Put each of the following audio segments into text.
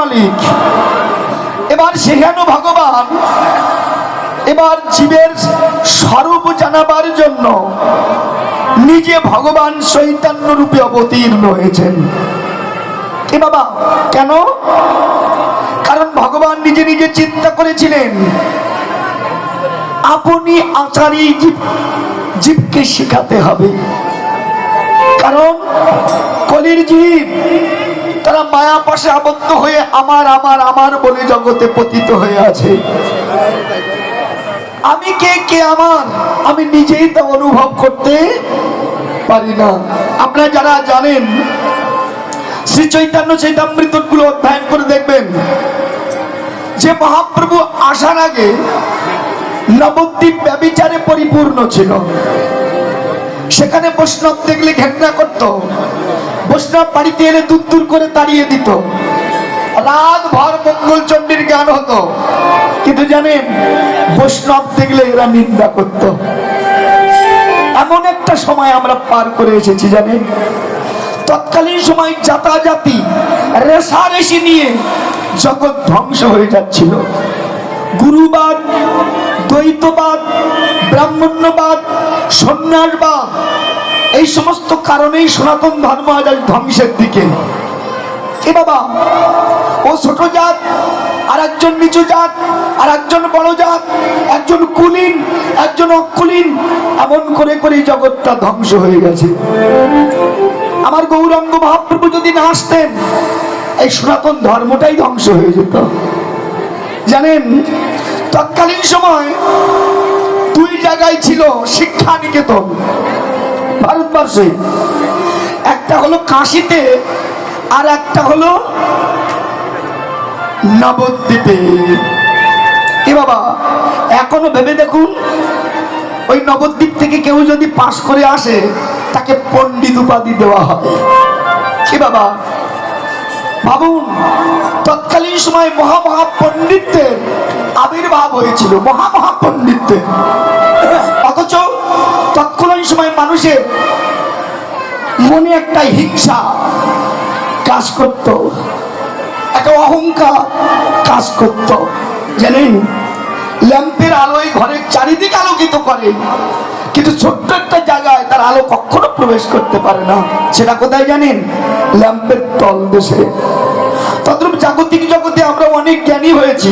মালিক। এবার সেখানে ভগবান এবার জীবের স্বরূপ জানাবার জন্য নিজে ভগবান চৈতন্য রূপে অবতীর্ণ হয়েছেন। এ বাবা, কেন? কারণ ভগবান নিজে নিজে চিন্তা করেছিলেন, আপনি আচারই জীব, জীবকে শেখাতে হবে। কারণ কলির জীব মায়া পাশে আবদ্ধ হয়ে আমার আমার আমার বলে জগতে পতিত হয়ে আছে। আমি কে কে আমার? আমি নিজেই তা অনুভব করতে পারি না। আপনারা যারা জানেন, শ্রী চৈতন্য চৈতামৃতগুলো অধ্যয়ন করে দেখবেন, যে মহাপ্রভু আসার আগে নবদ্বীপ ব্যবিচারে পরিপূর্ণ ছিল। সেখানে বৈষ্ণব দেখলে ঘেন্না করত। বৈষ্ণব বাড়িতে এলে দূর দূর করে তাড়িয়ে দিত। রাত ভর মঙ্গল চণ্ডীর গান হতো। কিন্তু জানেন, বৈষ্ণব দেখলে এরা নিন্দা করত। এমন একটা সময় আমরা পার করে এসেছি, জানেন? তৎকালীন সময় জাতাজাতি, রেশারেশি নিয়ে জগৎ ধ্বংস হয়ে যাচ্ছিল। গুরুবাদ, দ্বৈতবাদ, ব্রাহ্মণ্যবাদ, সন্ন্যাসবাদ এই সমস্ত কারণেই সনাতন ধর্ম আজ ধ্বংসের দিকে। এ বাবা, ও ছোট জাত আর একজন নিচু জাত আর একজন বড় জাত, একজন কুলীন, একজন অকুলীন, এমন করে করে জগৎটা ধ্বংস হয়ে গেছে। আমার গৌরাঙ্গ মহাপ্রভু যদি না আসতেন, এই সনাতন ধর্মটাই ধ্বংস হয়ে যেত। জানেন, তৎকালীন সময় দুই জায়গায় ছিল শিক্ষা নিকেতন ভারতবর্ষে একটা হলো কাশিতে আর একটা হলো নবদ্বীপে। এ বাবা? এখনও ভেবে দেখুন, ওই নবদ্বীপ থেকে কেউ যদি পাশ করে আসে, তাকে পণ্ডিত উপাধি দেওয়া হয় কি বাবা? ভাবুন, তৎকালীন সময় মহা মহা পণ্ডিতদের আবির্ভাব হয়েছিল মহা মহা পণ্ডিতদের অথচ তৎকালীন সময় মানুষের মনে একটা হিংসা কাজ করত। একটা অহংকার কাজ করত। জানেন? ল্যাম্পের আলোয় ঘরের চারিদিকে আলোকিত করে। কিন্তু ছোট্ট একটা জায়গায় তার আলো কখনো প্রবেশ করতে পারে না। সেটা কোথায় জানেন? ল্যাম্পের তল দেশে তদ্রূপ জাগতিক জগতে আমরা অনেক জ্ঞানী হয়েছি,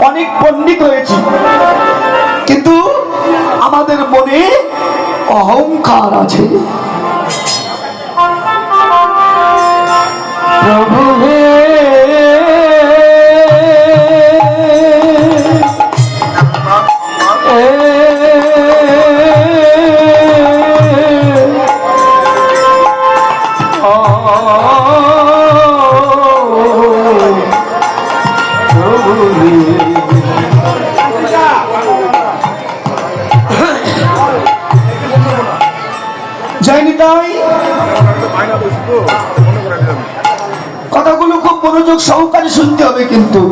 অনেক পণ্ডিত হয়েছি। কিন্তু আমাদের মনে অহংকার আছে। প্রভু হে। জয়নি তাই মনোযোগ সহকারে শুনতে হবে কিন্তু।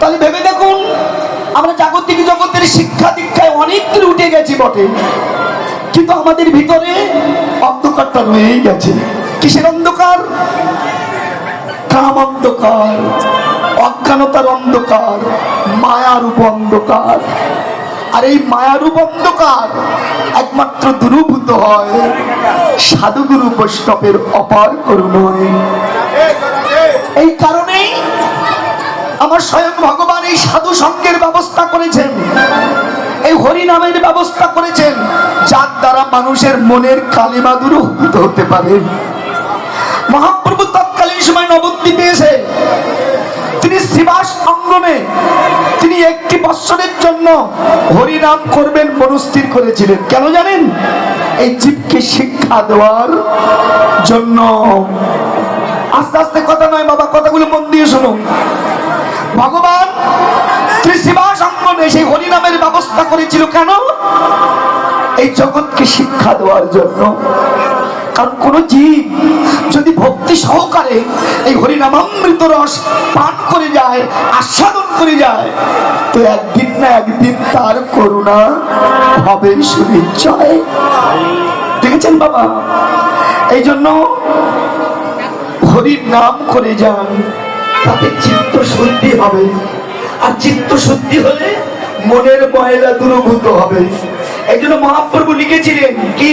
তাহলে ভেবে দেখুন, আমরা জাগতিক জগতের শিক্ষা দীক্ষায় অনেক দূর উঠে গেছি বটে। কিন্তু আমাদের ভিতরে অন্ধকারটা রয়েই গেছে। কিসের অন্ধকার? কাম অন্ধকার অজ্ঞানতার অন্ধকার মায়ারূপ অন্ধকার। আর এই মায়ারূপ অন্ধকার একমাত্র দূরভূত হয় সাধুগুরু বৈষ্ণবের অপার করুণায়। এই কারণেই আমার স্বয়ং ভগবান এই সাধু সঙ্গের ব্যবস্থা করেছেন, এই হরি নামের ব্যবস্থা করেছেন, যার দ্বারা মানুষের মনের কালিমা দূরভূত হতে পারে। মহাপ্রভু তৎকালীন সময় নবদ্বীপে এসে তিনি শ্রীবাস অঙ্গনে তিনি একটি বৎসরের জন্য হরিনাম করবেন, মনস্থির করেছিলেন। কেন জানেন? এই জীবকে শিক্ষা দেওয়ার জন্য। আস্তে আস্তে কথা নয় বাবা, কথাগুলো মন দিয়ে শুনুন ভগবান ত্রিশিবাস অঙ্গনে সেই হরিনামের ব্যবস্থা করেছিল কেন? এই জগৎকে শিক্ষা দেওয়ার জন্য। কারণ কোন জীব যদি ভক্তি সহকারে এই হরিনামামৃত রস পান করে যায়, আস্বাদন করে যায়, তো একদিন না একদিন তার করুণা হবে সুনিশ্চয়। দেখেছেন বাবা? এই জন্য হরির নাম করে যান, তাতে চিত্ত শুদ্ধি হবে। আর চিত্ত শুদ্ধি হলে মনের ময়লা দূরভূত হবে। এই জন্য মহাপ্রভু লিখেছিলেন, কি?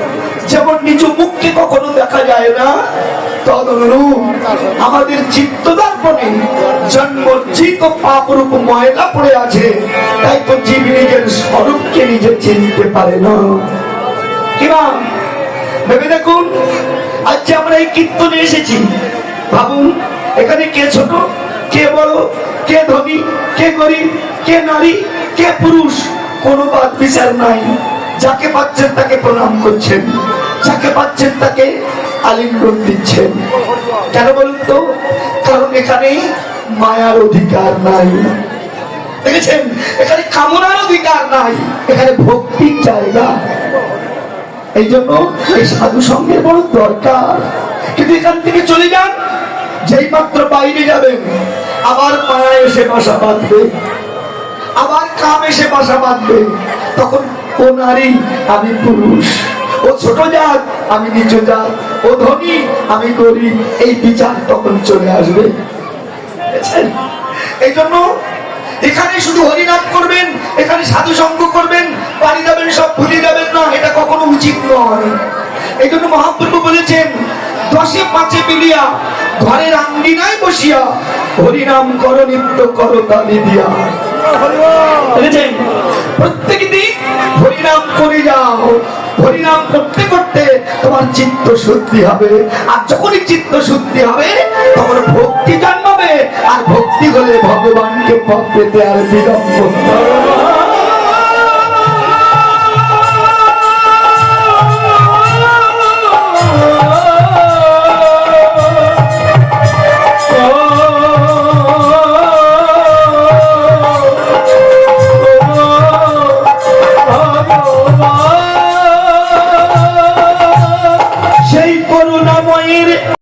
যেমন নিজ মুখকে কখনো দেখা যায় না, তদনুরূপ আমাদের চিত্ত দর্পণে পাপ রূপ ময়লা পড়ে আছে, তাই তো জীব নিজের স্বরূপকে নিজে চিনতে পারে না। কিনা ভেবে দেখুন, আজ আমরা এই কীর্তনে এসেছি, ভাবুন, এখানে কে ছোট, কে বড়, কে ধনী, কে গরিব, কে নারী, কে পুরুষ, কোনো বাদ বিচার নাই, যাকে পাচ্ছেন তাকে প্রণাম করছেন। যাকে পাচ্ছেন তাকে আলিঙ্গন দিচ্ছেন। কেন বলুন তো? কারণ এখানে মায়ার অধিকার নাই। দেখেছেন? এখানে কামনার অধিকার নাই। এখানে ভক্তির জায়গা। এই জন্য এই সাধু সঙ্গের বড় দরকার। কিন্তু এখান থেকে চলে যান। যেই মাত্র বাইরে যাবেন, আবার পায়া এসে বাসা বাঁধবে। আবার কাম এসে বাসা বাঁধবে। তখন ও নারী, আমি পুরুষ। ও ছোট জাত, আমি নিচু জাত। ও ধনী, আমি গরিব এই বিচার তখন চলে আসবে। এই জন্য এখানে শুধু হরিনাম করবেন, এখানে সাধু সঙ্গ করবেন বাড়ি যাবেন সব ভুলে যাবেন না, এটা কখনো উচিত নয়। এই জন্য মহাপ্রভু বলেছেন, দশে পাঁচে মিলিয়া ঘরের আঙ্গিনায় বসিয়া হরিনাম কর, নিত্য কর দিয়া। হরিনাম করতে করতে তোমার চিত্ত শুদ্ধি হবে আর যখনই চিত্ত হবে আর ভক্তি হলে ভগবানকে পথ পেতে আর বিলম্ব।